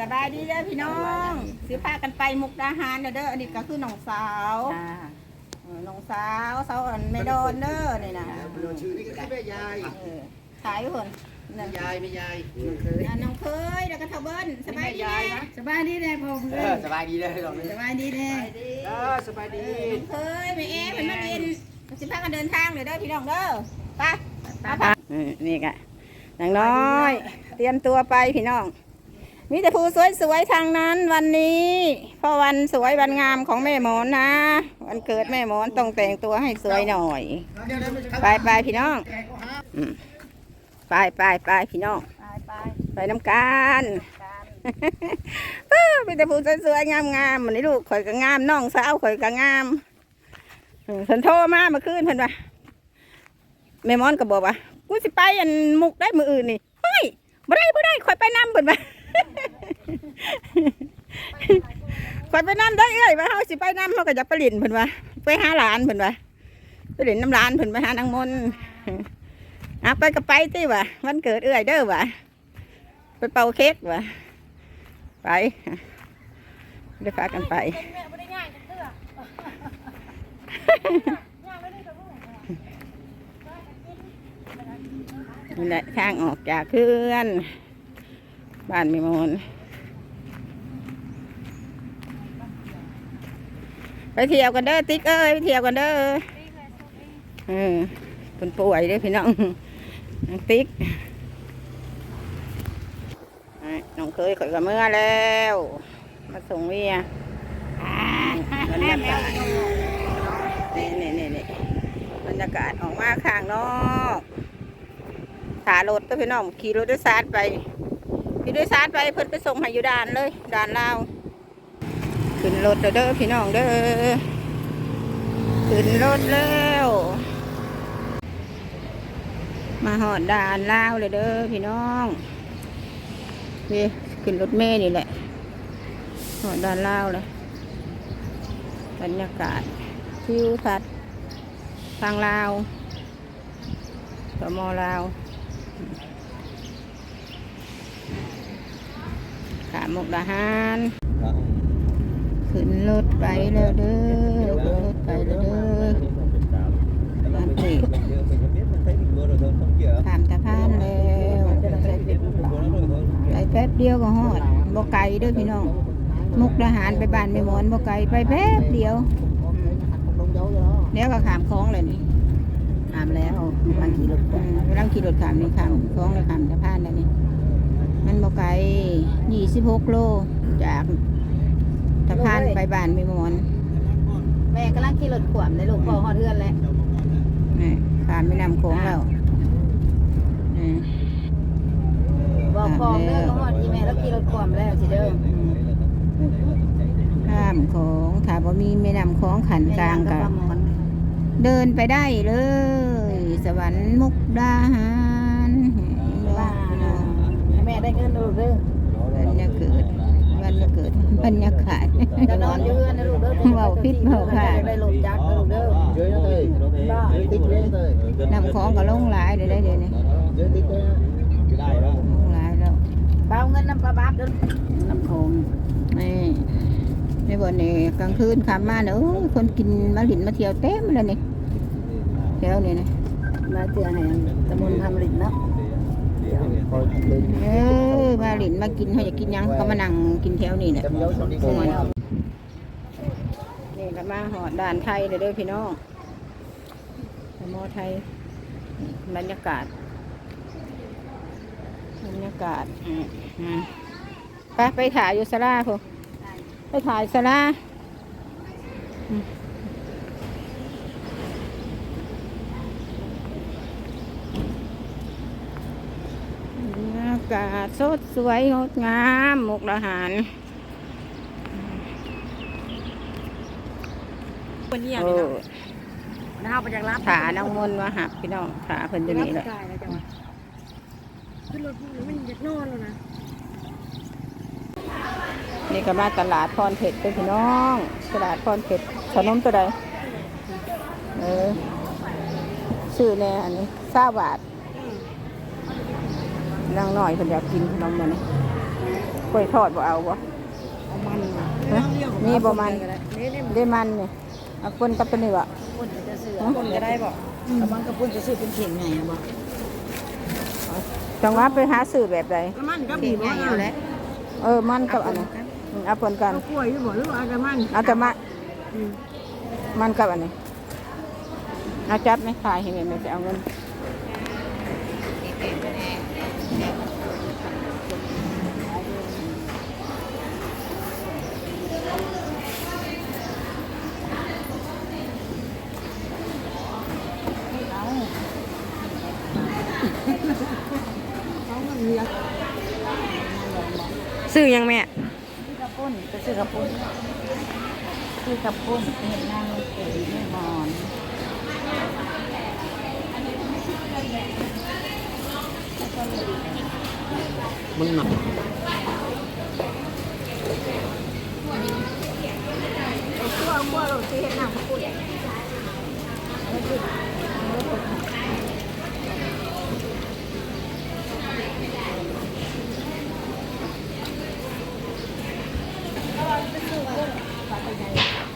สบายดีเด้อพี่น้องสิพากันไปมุกดาหารเด้อเด้ออันนี้ก็คือน้องสาวเออน้องสาวสาวอันไม่โดนเด้อนี่นะชื่อนี่ก็คือแม่ยายเออขายอยู่คนนั่นยายไม่ยายอะน้องเคยแล้วก็เทาเบิ้ลสบายดีไหมสบายดีแน่พ่อเออสบายดีเลยลองเลยสบายดีแน่เออสบายดีน้องเคยแม่เอ๊ะมันมาเรียนสิพากันเดินทางเลยเด้อพี่น้องเด้อไปไปไปนี่กะ นางน้อย เตรียมตัวไปพี่น้อง มีแต่ผู้สวยๆทางนั้นวันนี้เพราะวันสวยวันงามของแม่หมอนนะ วันเกิดแม่หมอนต้องแต่งตัวให้สวยหน่อย ไปไปพี่น้องไปไปไปพี่น้อง ไปน้ำกันมีแต่ผู้สวยๆงามๆมันนี้ลูกข่อยก็งามน้องสาวข่อยก็งามเพิ่นโทรมาเมื่อคืนเพิ่นว่าแม่มอนก็บอกว่า กูสิไปอันมุกได้มืออื่นนี่เฮ้ยบ่ได้บ่ได้ข่อยไปนำเพิ่นว่าข่อยไปนำได้เอ้ยว่าเฮาสิไปนำเฮาก็จะไปเลินเพิ่นว่าไปหาหลานเพิ่นว่าไปเลินน้ำหลานเพิ่นไปหานางมนต์อะไปก็ไปติว่ะวันเกิดเอ้ยเด้อว่ะไปเป่าเค้กว่ะไปได้พากันไป นี่แหละทางออกจากเพื่อนบ้านมิมนไปเที่ยวกันเด้อติ๊กเอ้ยไปเที่ยวกันเด้อเออเป็นป่วยเด้อพี่น้องน้องติ๊กน้องเคยข่อยกับเมื่อแล้ว มาส่งเมียบรรยากาศนี่นี่นี่บรรยากาศออกมาข้างนอก ถารถก็พี่น้องขี่รถโดยสารไปขี่โดยสารไปเพิ่นไปส่งให้อยู่ด่านเลยด่านลาวขึ้นรถเด้อเด้อพี่น้องเด้อขึ้นรถแล้วมาหอดด่านลาวเลยเด้อพี่น้องนี่ขึ้นรถเมล์นี่แหละหอดด่านลาวเลยบรรยากาศทิวทัศน์ทางลาวสมอลาว ขามมุกดาหารขึ้นรถไปแล้วเด้อขึ้นรถไปแล้วเด้อบ้านติขามตะพานแล้วไปแป๊บเดียวก็ฮอดบ่ไกลเด้อพี่น้อง มุกดาหารไปบ้านไม่หมอนบ่ไกลไปแป๊บเดียวเดี๋ยวก็ขามคลองเลยนี่ ขามแล้วกำลังขี่รถอืมกำลังขี่รถขามนี่ขามคลองเลยขามตะพานแล้วนี่มันบ่ไกลยี่สิบหกโลจากสะพานไปบ้านไม่หมอนแม่กำลังขี่รถขวมในลูกพ่อฮอดเรือนแล้วนี่ผ่านแม่น้ำโขงแล้วนี่บอกพ่อเด้อฮอดอีแม่แล้วขี่รถขวมแล้วสิเด้อข้ามโของถ้าบ่มีแม่น้ำโขงขันกลางก็แม่ยังบประมอน เดินไปได้เลย สวรรค์มุกดาหารว่าให้แม่ได้เงินลูกเด้อบรรยากาศบรรยากาศบรรยากาศจะนอนอยู่เรือนนะลูกเด้อเว้าผิดเว้าพลาดได้รถจักรลูกเด้อน้ำโขงก็ลงหลายเดี๋ยวได้เดี๋ยวนี้ลงหลายแล้วเปล่าเงินน้ำปลาบาทเด้อน้ำโขงนี่ในบ่อนนี่กลางคืนคำมาเนอะโอ้ยคนกินมาหลินมาเที่ยวเต็มเลยนี่แถวนี่นะมาเตือนให้ตะมนทำลินเนาะเออมาหลินมากินเขาอยากกินหยังเขามานั่งกินแถวนี่แหละนี่ก็มาหอดด่านไทยเลยเด้อพี่น้องสมอไทยนี่บรรยากาศบรรยากาศอืมอืมไปไปถ่ายอยู่สลาพวก ไปถ่ายสลาอากาศสดสวยงดงามมุกดาหารวันนี้โอ้น้าไปจากรับขาน้องมนต์ว่าหักพี่น้องขาเพิ่นจะนี่แหละขึ้นรถมันอยากนอนแล้วนะ นี่ก็มาตลาดพรเพชรเป็นพี่น้อง ตลาดพรเพชรขนมตัวใดเออชื่อแน่อันนี้ซาบาทนางหน่อยเพิ่นอยากกินขนมมันนี่กล้วยทอดบ่เอาบ่มันฮะมีบ่มันนี่นี่ได้มันนี่เอาคนกับตัวนี้บ่ปุ่นจะซื้อปุ่นก็ได้บ่กำลังกระปุ่นจะซื้อเป็นเข่งไงอะบ่จังหวะไปหาซื้อแบบใดมันก็มีบ่อยู่แล้วเออมันกับอันนั้นอืม เอาปนกันกล้วยอยู่บ่หรือว่าจะมันเอาแต่มามันกับอันนี้เอาจับไหมขายให้แม่แม่จะเอาเงินซื้อยังแม่กระปุ่นจะ ซื้อกระปุ่นซื้อกระปุ่นเห็นนางเก๋แน่นอนมันหนักตัว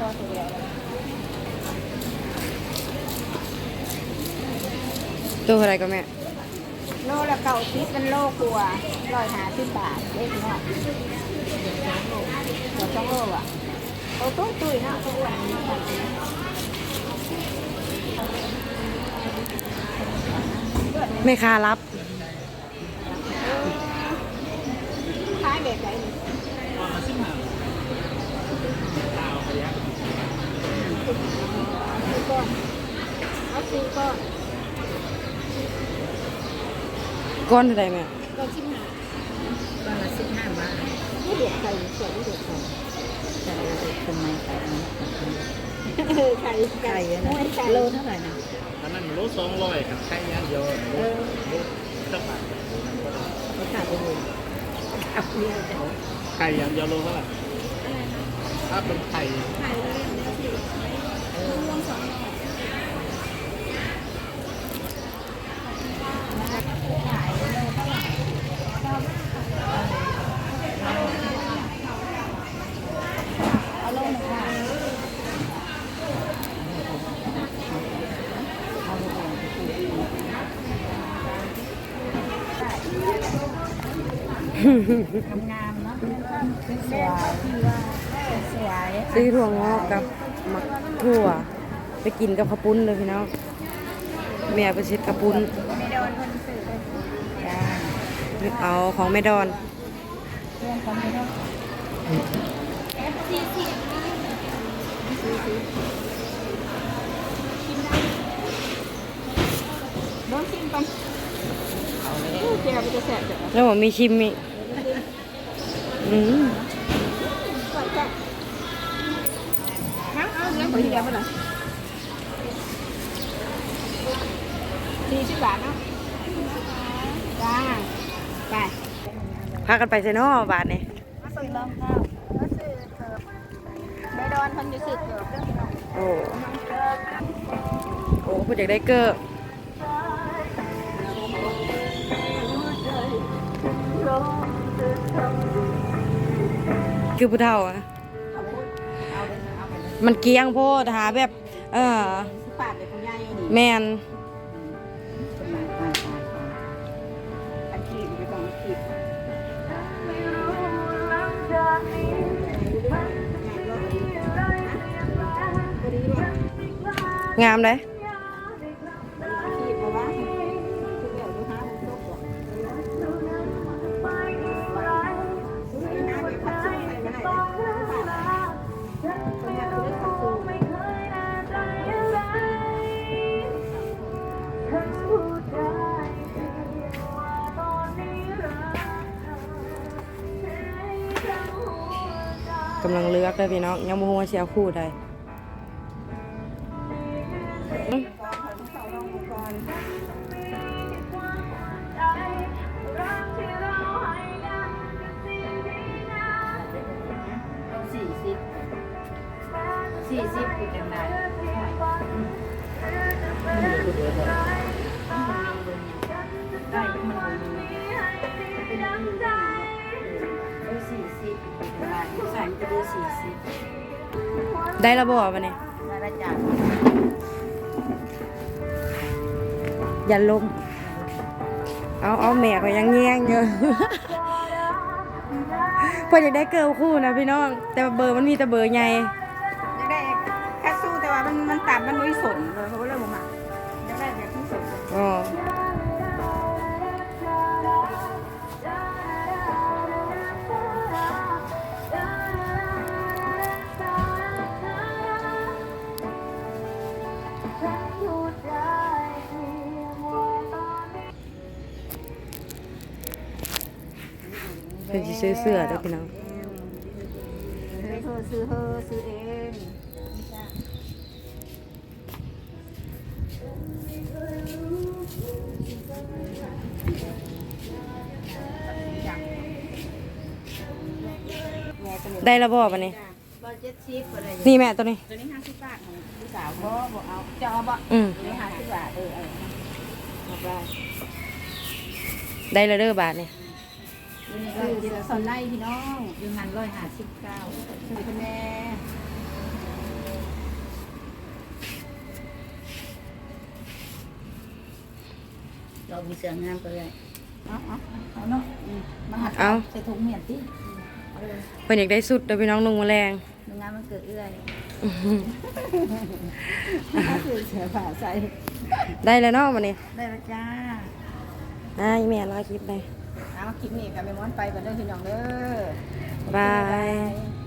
อะไรก็แม่โลละเก้าสิบเป็นโลกลัวร้อยห้าสิบบาทเล็กเนาะตัวสองโลอะโอ้ตุ้ยตุ้ยเนาะตุ้ยแม่ค้ารับ ขายแบบไหนนี่ เอาสี่ก้อนก้อนเท่าไรแม่ก้อนสิบห้าก้อนละสิบห้าบาทไม่เด็ดไข่เสียไม่เด็ดไข่ใช่ทำไมไก่เออไข่ไก่ไก่อะม้วนะนไก่โลเท่าไหร่นะอันนั้นรู้สองร้อยครับแค่นี้เดียวรู้รู้สักบาทเขาขาดไปเลยเอาเรียกเดี๋ยวไข่อย่างเดียวรู้เท่าไหร่ถ้าเป็นไข่ เอาลงหน่อยค่ะทำ งานเนาะสวยสวยซื้อถั่วงอกกับมักถั่ว ไปกินกับข้าวปุ้นเลยพี่น้องแม่ไปเช็ดข้าวปุ้นไม่โดนคนสื่อเลยจ้าเอาของแม่ดอนเรื่องของไม่ต้องโดนชิมไปเอาเลยเจ้าไปจะแสบเดี๋ยวแล้วผมมีชิมอีก อืมก่อนจ้ะเอาเอาเงินไปทีเดียวไปเลยสี่สิบบาทเนาะจ้าไปพากันไปเซโน่บาทเนี่ยมาซื้อรองเท้ามาซื้อเกิบไม่โดนคนจะซื้อเกิบโอ้โอ้พูดอยากได้เกอ คือผู้เฒ่าอะเอาไปเอาไปเอาไปเลยมันเกียงโพดหาแบบ เออสิบบาทเลยคุณยายนี่แมนอันขีดไม่ต้องขีดงามเลยำลังเลือกเลยพี่น้องยังโมโหเชียวคู่ใดสี่สิบ ก็ดูสี่สิบได้ระบอกมาเนี่ยนาฬิกาอย่าลมเอาเอาแม่ก็ยังแย่งอยู่ เพื่อจะได้เกิร์ลคู่นะพี่น้อง แต่ว่าเบอร์มันมีแต่เบอร์ใหญ่อยากได้แค่สู้แต่ว่ามันมันต่ำมันไม่สนเลยเพราะว่าเรื่องผมอะอยากได้แบบที่สนอ๋อ เพิ่นสิซื้อเสื้อเด้อพี่น้องซื้อเธอซื้อเธอซื้อเองได้ระบอกมาเนี่ยบอลเจ็ดสิบอะไรนี่แม่ตัวนี้ตัวนี้ห้าสิบบาทของลูกสาวบ่บ่เอาจะเอาบ่อืมตัวนี้ห้าสิบบาทเออเออเอาไปได้แล้วเด้อบาทเนี่ย ดูนี่ก็คือสอนไล่พี่น้องอยูหันร้อยห้าสิบเก้าซื้อคุณแม่เรามีเสื้องามก็เลยเอาเอาเอาเนาะอืมมาหัดเอา ใส่ถุงเหมียนติเอาเลยเพิ่นอยากได้สุดเด้อพี่น้องนุ่งแมลงดูงานมันเกิดเอื้อยคือเสือผ่าใส่ได้แล้วเนาะวันนี้ได้แล้วจ้า อ่าอีแม่รอคลิปไป เอาคลิปนี้กับแม่ม้อนไปกันเด้อพี่น้องเด้อบาย